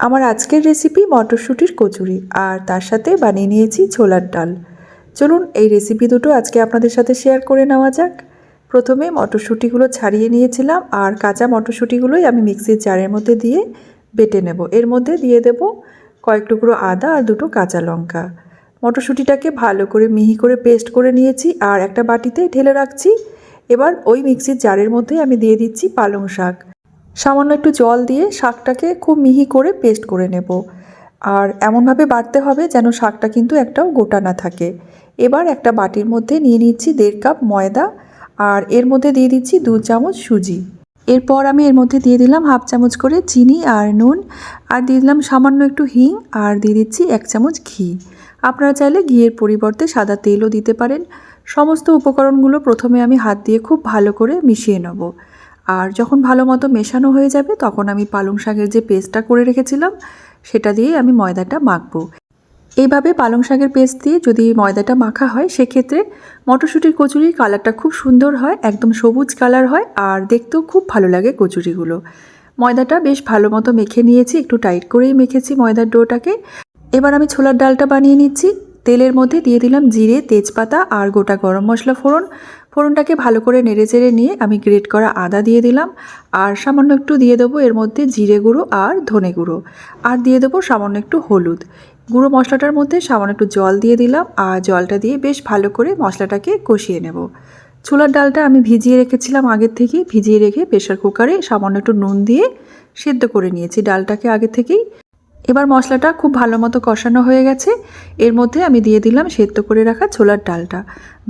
আমার আজকের রেসিপি মটরশুঁটির কচুরি, আর তার সাথে বানিয়ে নিয়েছি ছোলার ডাল। চলুন এই রেসিপি দুটো আজকে আপনাদের সাথে শেয়ার করে নেওয়া যাক। প্রথমে মটরশুঁটিগুলো ছাড়িয়ে নিয়েছিলাম, আর কাঁচা মটরশুঁটিগুলোই আমি মিক্সির জারের মধ্যে দিয়ে বেটে নেব। এর মধ্যে দিয়ে দেব কয়েক টুকরো আদা আর দুটো কাঁচা লঙ্কা। মটরশুঁটিটাকে ভালো করে মিহি করে পেস্ট করে নিয়েছি, আর একটা বাটিতে ঢেলে রাখছি। এবার ওই মিক্সির জারের মধ্যে আমি দিয়ে দিচ্ছি পালং শাক। সামান্য একটু জল দিয়ে শাকটাকে খুব মিহি করে পেস্ট করে নেব। আর এমনভাবে বাটতে হবে যেন শাকটা কিন্তু একটাও গোটা না থাকে। এবার একটা বাটির মধ্যে নিয়ে নিচ্ছি দেড় কাপ ময়দা আর এর মধ্যে দিয়ে দিচ্ছি দু চামচ সুজি। এরপর আমি এর মধ্যে দিয়ে দিলাম হাফ চামচ করে চিনি আর নুন আর দিয়ে দিলাম সামান্য একটু হিং আর দিয়ে দিচ্ছি এক চামচ ঘি। আপনারা চাইলে ঘিয়ের পরিবর্তে সাদা তেলও দিতে পারেন। সমস্ত উপকরণগুলো প্রথমে আমি হাত দিয়ে খুব ভালো করে মিশিয়ে নেব। আর যখন ভালো মতো মেশানো হয়ে যাবে, তখন আমি পালং শাকের যে পেস্টটা করে রেখেছিলাম, সেটা দিয়ে আমি ময়দাটা মাখবো। এইভাবে পালং শাকের পেস্ট দিয়ে যদি ময়দাটা মাখা হয়, সেক্ষেত্রে মটরশুঁটির কচুরির কালারটা খুব সুন্দর হয়, একদম সবুজ কালার হয় আর দেখতেও খুব ভালো লাগে কচুরিগুলো। ময়দাটা বেশ ভালো মতো মেখে নিয়েছি, একটু টাইট করেই মেখেছি ময়দার ডোটাকে। এবার আমি ছোলার ডালটা বানিয়ে নিচ্ছি। তেলের মধ্যে দিয়ে দিলাম জিরে, তেজপাতা আর গোটা গরম মশলা ফোড়ন। ফোড়নটাকে ভালো করে নেড়ে চেড়ে নিয়ে আমি গ্রেট করা আদা দিয়ে দিলাম। আর সামান্য একটু দিয়ে দেবো এর মধ্যে জিরে গুঁড়ো আর ধনে গুঁড়ো। আর দিয়ে দেবো সামান্য একটু হলুদ। গুঁড়ো মশলাটার মধ্যে সামান্য একটু জল দিয়ে দিলাম আর জলটা দিয়ে বেশ ভালো করে মশলাটাকে কষিয়ে নেব। ছোলার ডালটা আমি ভিজিয়ে রেখেছিলাম আগের থেকেই। ভিজিয়ে রেখে প্রেশার কুকারে সামান্য একটু নুন দিয়ে সেদ্ধ করে নিয়েছি ডালটাকে আগে থেকেই। এবার মশলাটা খুব ভালো মতো কষানো হয়ে গেছে। এর মধ্যে আমি দিয়ে দিলাম সেদ্ধ করে রাখা ছোলার ডালটা।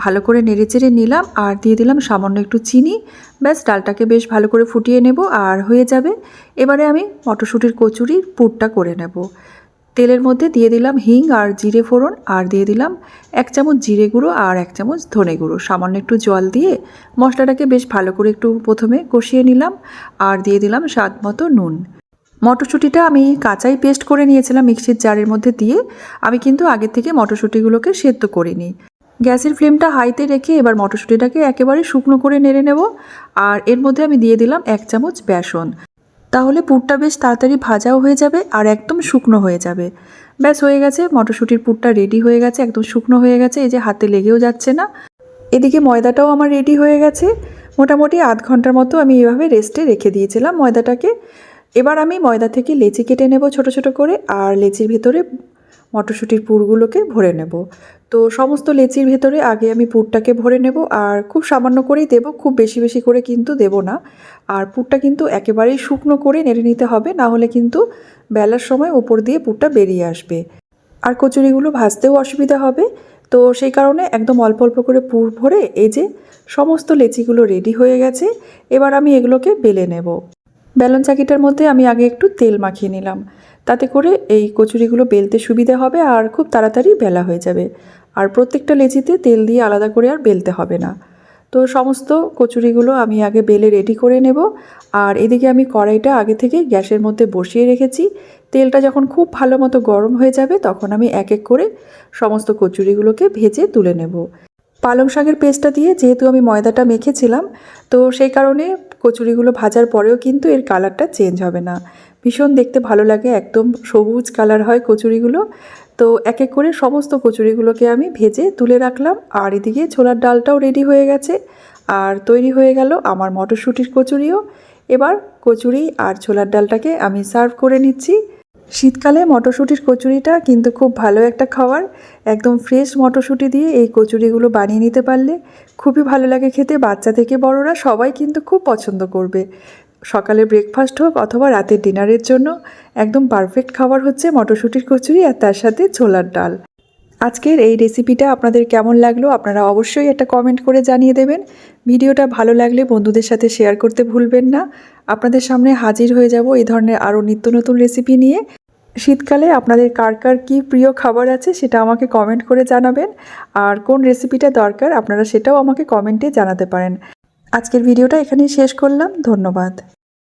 ভালো করে নেড়েচেড়ে নিলাম আর দিয়ে দিলাম সামান্য একটু চিনি। ব্যাস, ডালটাকে বেশ ভালো করে ফুটিয়ে নেব আর হয়ে যাবে। এবারে আমি মটরশুঁটির কচুরির পুরটা করে নেব। তেলের মধ্যে দিয়ে দিলাম হিং আর জিরে ফোড়ন আর দিয়ে দিলাম এক চামচ জিরে গুঁড়ো আর এক চামচ ধনে গুঁড়ো। সামান্য একটু জল দিয়ে মশলাটাকে বেশ ভালো করে একটু প্রথমে কষিয়ে নিলাম আর দিয়ে দিলাম স্বাদ মতো নুন। মটরশুঁটিটা আমি কাঁচাই পেস্ট করে নিয়েছিলাম মিক্সির জারের মধ্যে দিয়ে। আমি কিন্তু আগে থেকে মটরশুঁটিগুলোকে সেদ্ধ করিনি। গ্যাসের ফ্লেমটা হাইতে রেখে এবার মটরশুঁটিটাকে একেবারে শুকনো করে নেড়ে নেব। আর এর মধ্যে আমি দিয়ে দিলাম এক চামচ বেসন। তাহলে পুরটা বেশ তাড়াতাড়ি ভাজাও হয়ে যাবে আর একদম শুকনো হয়ে যাবে। ব্যাস, হয়ে গেছে। মটরশুঁটির পুরটা রেডি হয়ে গেছে, একদম শুকনো হয়ে গেছে। এই যে হাতে লেগেও যাচ্ছে না। এদিকে ময়দাটাও আমার রেডি হয়ে গেছে। মোটামুটি আধ ঘণ্টার মতো আমি এভাবে রেস্টে রেখে দিয়েছিলাম ময়দাটাকে। এবার আমি ময়দা থেকে লেচি কেটে নেব ছোট ছোট করে, আর লেচির ভেতরে মটরশুঁটির পুরগুলোকে ভরে নেব। তো সমস্ত লেচির ভেতরে আগে আমি পুরটাকে ভরে নেব, আর খুব সামান্য করেই দেবো, খুব বেশি বেশি করে কিন্তু দেব না। আর পুরটা কিন্তু একেবারেই শুকনো করে নেড়ে নিতে হবে, না হলে কিন্তু বেলার সময় ওপর দিয়ে পুরটা বেরিয়ে আসবে। আর কচুরিগুলো ভাজতেও অসুবিধা হবে। তো সেই কারণে একদম অল্প অল্প করে পুর ভরে এই যে সমস্ত লেচিগুলো রেডি হয়ে গেছে, এবার আমি এগুলোকে বেলে নেব। বেলন চাকিটার মধ্যে আমি আগে একটু তেল মাখিয়ে নিলাম। তাতে করে এই কচুরিগুলো বেলতে সুবিধে হবে আর খুব তাড়াতাড়ি বেলা হয়ে যাবে। আর প্রত্যেকটা লেচিতে তেল দিয়ে আলাদা করে আর বেলতে হবে না। তো সমস্ত কচুরিগুলো আমি আগে বেলে রেডি করে নেব। আর এদিকে আমি কড়াইটা আগে থেকে গ্যাসের মধ্যে বসিয়ে রেখেছি। তেলটা যখন খুব ভালো মতো গরম হয়ে যাবে তখন আমি এক এক করে সমস্ত কচুরিগুলোকে ভেজে তুলে নেব। পালং শাকের পেস্টটা দিয়ে যেহেতু আমি ময়দাটা মেখেছিলাম, তো সেই কারণে কচুরিগুলো ভাজার পরেও কিন্তু এর কালারটা চেঞ্জ হবে না। ভীষণ দেখতে ভালো লাগে, একদম সবুজ কালার হয় কচুরিগুলো। তো এক এক করে সমস্ত কচুরিগুলোকে আমি ভেজে তুলে রাখলাম, আর এদিকে ছোলার ডালটাও রেডি হয়ে গেছে। আর তৈরি হয়ে গেল আমার মটরশুঁটির কচুরিও। এবার কচুরি আর ছোলার ডালটাকে আমি সার্ভ করে নিচ্ছি। শীতকালে মটরশুঁটির কচুরিটা কিন্তু খুব ভালো একটা খাবার একদম ফ্রেশ মটরশুঁটি দিয়ে এই কচুরিগুলো বানিয়ে নিতে পারলে খুবই ভালো লাগে খেতে। বাচ্চা থেকে বড়রা সবাই কিন্তু খুব পছন্দ করবে। সকালে ব্রেকফাস্ট হোক অথবা রাতের ডিনারের জন্য একদম পারফেক্ট খাবার হচ্ছে মটরশুঁটির কচুরি আর তার সাথে ছোলার ডাল। আজকের এই রেসিপিটা আপনাদের কেমন লাগল আপনারা অবশ্যই একটা কমেন্ট করে জানিয়ে দেবেন। ভিডিওটা ভালো লাগলে বন্ধুদের সাথে শেয়ার করতে ভুলবেন না। আপনাদের সামনে হাজির হয়ে যাব এই ধরনের আরও নিত্য নতুন রেসিপি নিয়ে। শীতকালে আপনাদের কার কার কী প্রিয় খাবার আছে সেটা আমাকে কমেন্ট করে জানাবেন। আর কোন রেসিপিটা দরকার আপনারা সেটাও আমাকে কমেন্টে জানাতে পারেন। আজকের ভিডিওটা এখানেই শেষ করলাম। ধন্যবাদ।